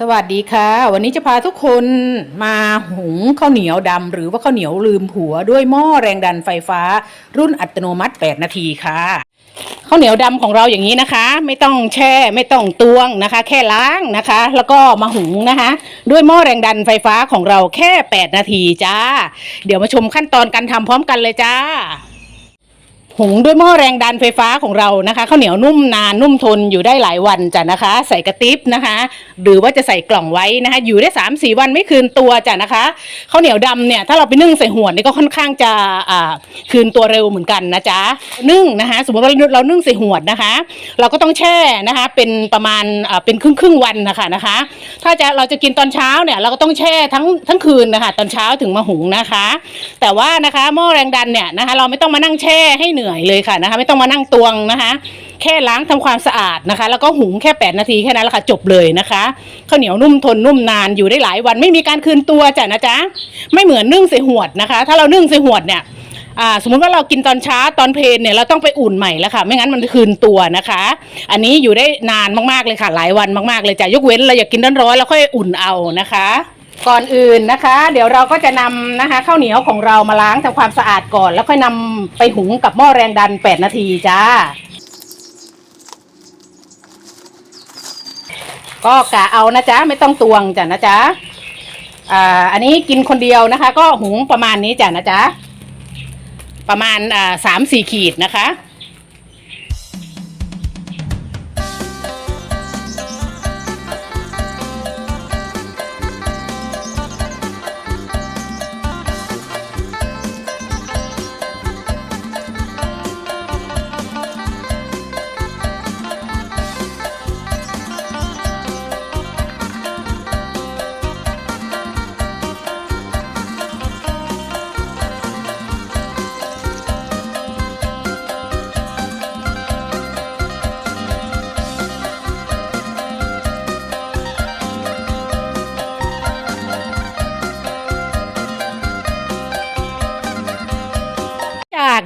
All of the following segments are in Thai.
สวัสดีค่ะ วันนี้จะพาทุกคนมาหุงข้าวเหนียวดำหรือว่าข้าวเหนียวลืมผัวด้วยหม้อแรงดันไฟฟ้า รุ่นอัตโนมัติ 8 นาทีค่ะข้าวเหนียวดำของเราอย่างนี้นะคะ ไม่ต้องแช่ไม่ต้องตวงนะคะ แค่ล้างนะคะ แล้วก็มาหุงนะคะ ด้วยหม้อแรงดันไฟฟ้าของเราแค่ 8 นาทีจ้า เดี๋ยวมาชมขั้นตอนการทำพร้อมกันเลยจ้า หุงด้วยหม้อแรงดันไฟฟ้าของเรานะคะข้าวเหนียวนุ่มนานนุ่มทนอยู่ได้หลายวันจ้ะนะคะ ใส่กระติบนะคะ หรือว่าจะใส่กล่องไว้นะคะ อยู่ได้สามสี่วันไม่คืนตัวจ้ะนะคะข้าวเหนียวดำเนี่ยถ้าเราไปนึ่งใส่ห่วนนี่ก็ค่อนข้างจะอ่าคืนตัวเร็วเหมือนกันนะจ๊ะนึ่งนะคะ สมมติว่าเรานึ่งใส่ห่วนนะคะ เราก็ต้องแช่นะคะ เป็นประมาณอ่าเป็นครึ่งครึ่งวันนะคะนะคะ ถ้าจะเราจะกินตอนเช้าเนี่ยเราก็ต้องแช่ทั้งทั้งคืนนะคะ ตอนเช้าถึงมาหุงนะคะ แต่ว่านะคะหม้อแรงดันเนี่ยนะคะ เราไม่ต้องมานั่งแช่ให้เหนืื่อยเลยค่ะนะคะ ไม่ต้องมานั่งตวงนะคะ แค่ล้างทำความสะอาดนะคะ แล้วก็หุงแค่ 8 นาทีแค่นั้นแหละค่ะจบเลยนะคะข้าวเหนียวนุ่มทนนุ่มนานอยู่ได้หลายวันไม่มีการคืนตัวจ้ะนะจ๊ะไม่เหมือนนึ่งใส่หวดนะคะ ถ้าเรานึ่งใส่หวดเนี่ยสมมุติว่าเรากินตอนเช้าตอนเพลนเนี่ยเราต้องไปอุ่นใหม่แล้วค่ะ ไม่งั้นมันคืนตัวนะคะ อันนี้อยู่ได้นานมากๆเลยค่ะ หลายวันมากๆเลยจ้ะยกเว้นเราอยากกินร้อนๆแล้วค่อยอุ่นเอานะคะ ก่อนอื่นนะคะ เดี๋ยวเราก็จะนำนะคะข้าวเหนียวของเรามาล้างทำความสะอาดก่อน แล้วค่อยนำไปหุงกับหม้อแรงดัน 8 นาทีจ้า ก็กะเอานะจ๊ะไม่ต้องตวงจ้ะนะจ๊ะอ่าอันนี้กินคนเดียวนะคะ ก็หุงประมาณนี้จ้ะนะจ๊ะประมาณอ่าสามสี่ขีดนะคะ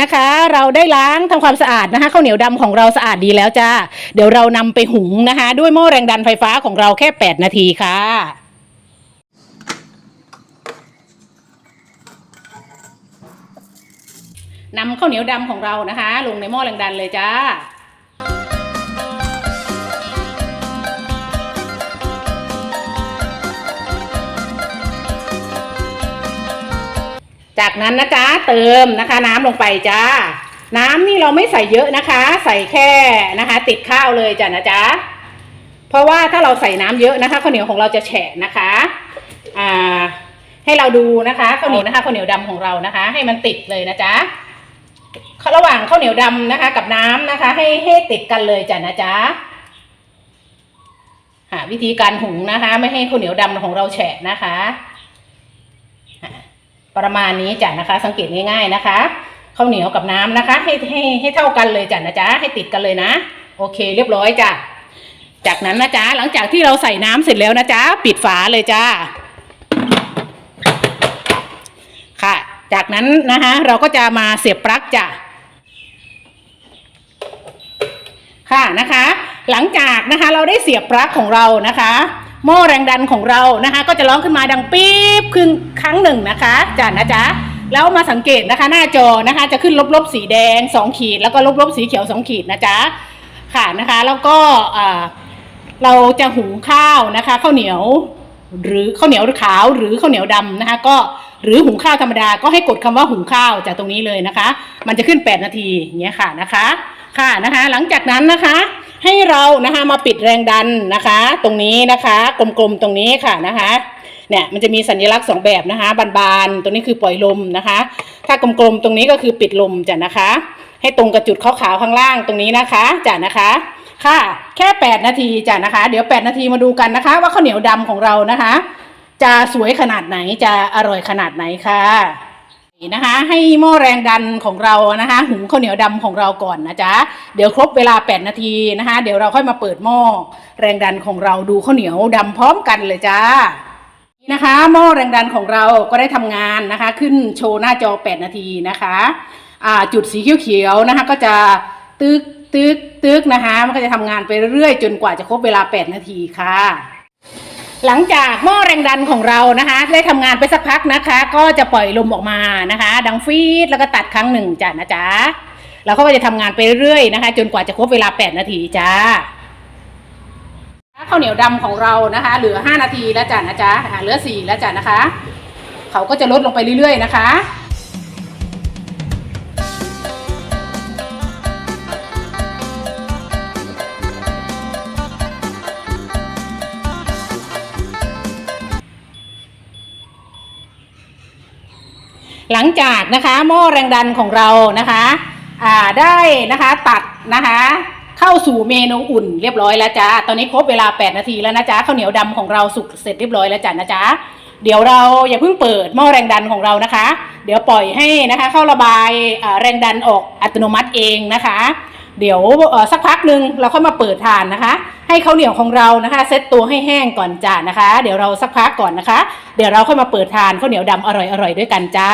นะคะ เราได้ล้างทำความสะอาดนะคะข้าวเหนียวดำของเราสะอาดดีแล้วจ้าเดี๋ยวเรานำไปหุงนะคะ ด้วยหม้อแรงดันไฟฟ้าของเราแค่ 8 นาทีค่ะนำข้าวเหนียวดำของเรานะคะ ลงในหม้อแรงดันเลยจ้า จากนั้นนะจ๊ะเติมนะคะ น้ำลงไปจ้า น้ำนี่เราไม่ใส่เยอะนะคะ ใส่แค่นะคะ ติดข้าวเลยจ้ะนะจ๊ะเพราะว่าถ้าเราใส่น้ำเยอะนะคะข้าวเหนียวของเราจะแฉะนะคะอ่าให้เราดูนะคะข้าวเหนียวนะคะข้าวเหนียวดำของเรานะคะ ให้มันติดเลยนะจ๊ะระหว่างข้าวเหนียวดำนะคะ กับน้ำนะคะ ให้ให้ติดกันเลยจ้ะนะจ๊ะหาวิธีการหุงนะคะ ไม่ให้ข้าวเหนียวดำของเราแฉะนะคะ ประมาณนี้จ้ะนะคะ สังเกตง่ายๆนะคะข้าวเหนียวกับน้ำนะคะ ให้ให้ให้เท่ากันเลยจ้ะนะจ๊ะให้ติดกันเลยนะ โอเคเรียบร้อยจ้ะจากนั้นนะจ๊ะหลังจากที่เราใส่น้ำเสร็จแล้วนะจ๊ะปิดฝาเลยจ้าค่ะ จากนั้นนะคะเราก็จะมาเสียบปลั๊กจ้ะค่ะนะคะ หลังจากนะคะเราได้เสียบปลั๊กของเรานะคะ หม้อแรงดันของเรานะคะ ก็จะร้องขึ้นมาดังปี๊บครึ่งครั้งหนึ่งนะคะจ้ะนะจ๊ะแล้วมาสังเกตนะคะ หน้าจอนะคะจะขึ้นลบๆสีแดงสองขีด แล้วก็ลบๆสีเขียวสองขีดนะจ๊ะค่ะนะคะ แล้วก็เราจะหุงข้าวนะคะข้าวเหนียว หรือข้าวเหนียวขาวหรือข้าวเหนียวดำนะคะ ก็หรือหุงข้าวธรรมดาก็ให้กดคำว่าหุงข้าวจากตรงนี้เลยนะคะ มันจะขึ้น 8 นาทีอย่างเงี้ยค่ะนะคะ ค่ะนะคะ หลังจากนั้นนะคะ ให้เรานะคะมาปิดแรงดันนะคะ ตรงนี้นะคะกลมๆตรงนี้ค่ะนะคะเนี่ยมันจะมีสัญลักษณ์สองแบบนะคะบานๆตัวนี้คือปล่อยลมนะคะ ถ้ากลมๆตรงนี้ก็คือปิดลมจ้ะนะคะ ให้ตรงกับจุดขาวๆข้างล่างตรงนี้นะคะจ้ะนะคะค่ะ แค่ 8 นาทีจ้ะนะคะ เดี๋ยว 8 นาทีมาดูกันนะคะ ว่าข้าวเหนียวดำของเรานะคะ จะสวยขนาดไหนจะอร่อยขนาดไหนค่ะ นะคะ ให้หม้อแรงดันของเรานะคะ หุงข้าวเหนียวดำของเราก่อนนะจ๊ะเดี๋ยวครบเวลา 8 นาทีนะคะ เดี๋ยวเราค่อยมาเปิดหม้อแรงดันของเราดูข้าวเหนียวดำพร้อมกันเลยจ้านี่นะคะหม้อแรงดันของเราก็ได้ทำงานนะคะ ขึ้นโชว์หน้าจอ 8 นาทีนะคะอ่าจุดสีเขียวๆนะคะ ก็จะตึกตึกตึกนะคะ มันก็จะทำงานไปเรื่อยๆจนกว่าจะครบเวลา 8 นาทีค่ะ หลังจากหม้อแรงดันของเรานะคะ ได้ทำงานไปสักพักนะคะ ก็จะปล่อยลมออกมานะคะ ดังฟีดแล้วก็ตัดครั้งหนึ่งจ้ะนะจ๊ะแล้วเขาก็จะทำงานไปเรื่อยๆนะคะ จนกว่าจะครบเวลา 8 นาทีจ้าข้าวเหนียวดำของเรานะคะ เหลือ 5 นาทีแล้วจ้ะนะจ๊ะเหลือ4แล้วจ้ะนะคะ เขาก็จะลดลงไปเรื่อยๆนะคะ หลังจากนะคะหม้อแรงดันของเรานะคะอ่าได้นะคะตัดนะคะเข้าสู่เมนูอุ่นเรียบร้อยแล้วจ้าตอนนี้ครบเวลา 8 นาทีแล้วนะจ๊ะข้าวเหนียวดำของเราสุกเสร็จเรียบร้อยแล้วจ้ะนะจ๊ะเดี๋ยวเราอย่าเพิ่งเปิดหม้อแรงดันของเรานะคะ เดี๋ยวปล่อยให้นะคะเข้าระบายแรงดันออกอัตโนมัติเองนะคะ เดี๋ยวสักพักหนึ่งเราค่อยมาเปิดทานนะคะ ให้ข้าวเหนียวของเรานะคะ เซตตัวให้แห้งก่อนจ้านะคะ เดี๋ยวเราสักพักก่อนนะคะ เดี๋ยวเราค่อยมาเปิดทานข้าวเหนียวดำอร่อยๆด้วยกันจ้า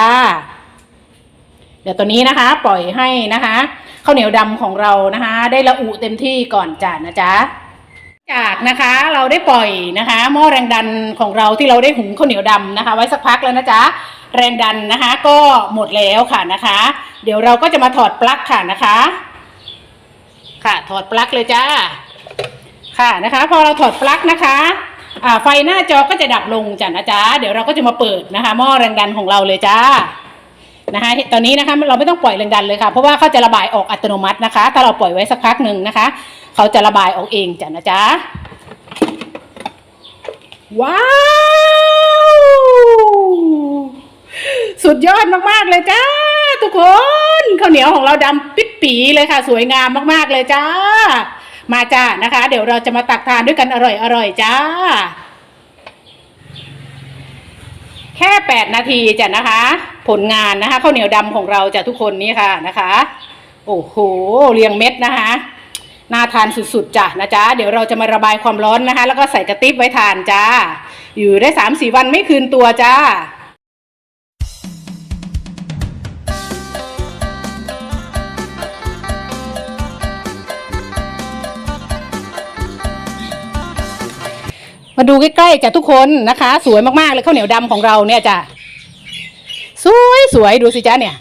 เดี๋ยวตัวนี้นะคะ ปล่อยให้นะคะข้าวเหนียวดำของเรานะคะ ได้ละอุเต็มที่ก่อนจ้านะจ๊ะจากนะคะเราได้ปล่อยนะคะหม้อแรงดันของเราที่เราได้หุงข้าวเหนียวดำนะคะ ไว้สักพักแล้วนะจ๊ะแรงดันนะคะก็หมดแล้วค่ะนะคะ เดี๋ยวเราก็จะมาถอดปลั๊กค่ะนะคะ ค่ะถอดปลั๊กเลยจ้า ค่ะนะคะ พอเราถอดปลั๊กนะคะอ่าไฟหน้าจอก็จะดับลงจ้ะนะจ๊ะเดี๋ยวเราก็จะมาเปิดนะคะ หม้อแรงดันของเราเลยจ้านะคะตอนนี้นะคะเราไม่ต้องปล่อยแรงดันเลยค่ะ เพราะว่าเขาจะระบายออกอัตโนมัตินะคะ ถ้าเราปล่อยไว้สักพักหนึ่งนะคะ เขาจะระบายออกเองจ้ะนะจ๊ะว้าวสุดยอดมากๆเลยจ้า ทุกคนข้าวเหนียวของเราดำปิดปีเลยค่ะ สวยงามมากๆเลยจ้า มาจ้านะคะ เดี๋ยวเราจะมาตักทานด้วยกันอร่อยๆจ้า แค่แปดนาทีจ้ะนะคะ ผลงานนะคะข้าวเหนียวดำของเราจ้ะทุกคนนี่ค่ะนะคะ โอ้โหเรียงเม็ดนะคะน่าทานสุดๆจ้ะนะจ๊ะเดี๋ยวเราจะมาระบายความร้อนนะคะ แล้วก็ใส่กระติบไว้ทานจ้า อยู่ได้สามสี่วันไม่คืนตัวจ้า มาดูใกล้ๆจ้ะทุกคนนะคะ สวยมากๆเลยข้าวเหนียวดำของเราเนี่ยจ้ะสวยสวยดูสิจ้าเนี่ย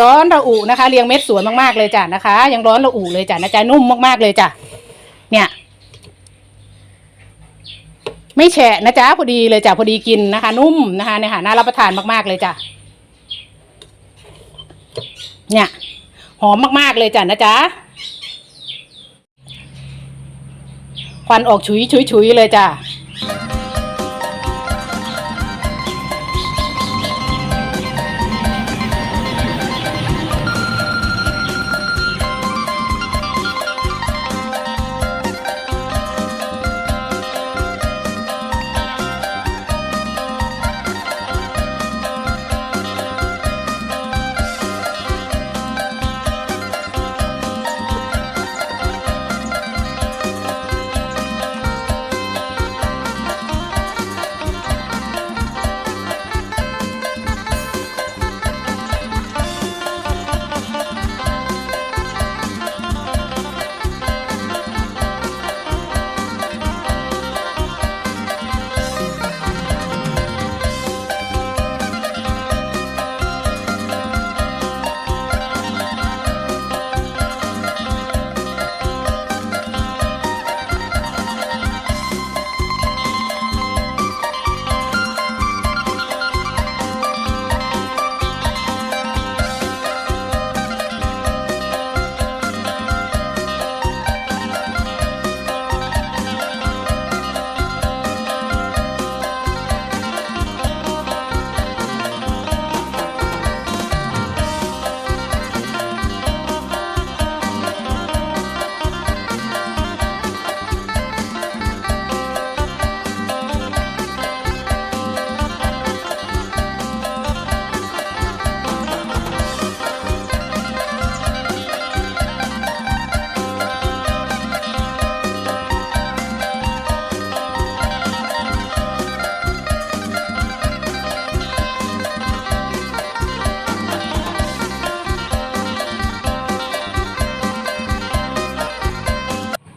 ร้อนระอุนะคะ เรียงเม็ดสวยมากๆเลยจ้ะนะคะ ยังร้อนระอุเลยจ้ะนะจ๊ะนุ่มมากๆเลยจ้ะเนี่ย ไม่แฉะนะจ๊ะพอดีเลยจ้ะพอดีกินนะคะ นุ่มนะคะเนี่ยค่ะน่ารับประทานมากๆเลยจ้ะเนี่ย หอมมากๆเลยจ้ะนะจ๊ะควันออกฉุยฉุยฉุยเลยจ้ะ Bye.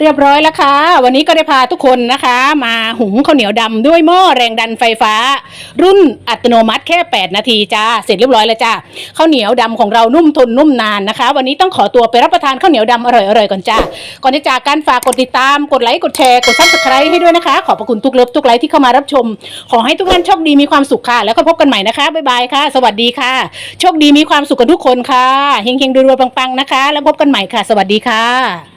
เรียบร้อยแล้วค่ะ วันนี้ก็ได้พาทุกคนนะคะ มาหุงข้าวเหนียวดำด้วยหม้อแรงดันไฟฟ้า รุ่นอัตโนมัติแค่ 8 นาทีจ้าเสร็จเรียบร้อยแล้วจ้าข้าวเหนียวดำของเรานุ่มทนนุ่มนานนะคะ วันนี้ต้องขอตัวไปรับประทานข้าวเหนียวดำอร่อยๆก่อนจ้าก่อนจะจากการฝากกดติดตามกดไลค์กดแชร์กดซับสไครต์ให้ด้วยนะคะ ขอบพระคุณทุกเลิฟทุกไลค์ที่เข้ามารับชม ขอให้ทุกท่านโชคดีมีความสุขค่ะ แล้วก็พบกันใหม่นะคะบ๊ายบายค่ะ สวัสดีค่ะ โชคดีมีความสุขกันทุกคนค่ะเฮงๆรวยๆปังๆนะคะ แล้วพบกันใหม่ค่ะ สวัสดีค่ะ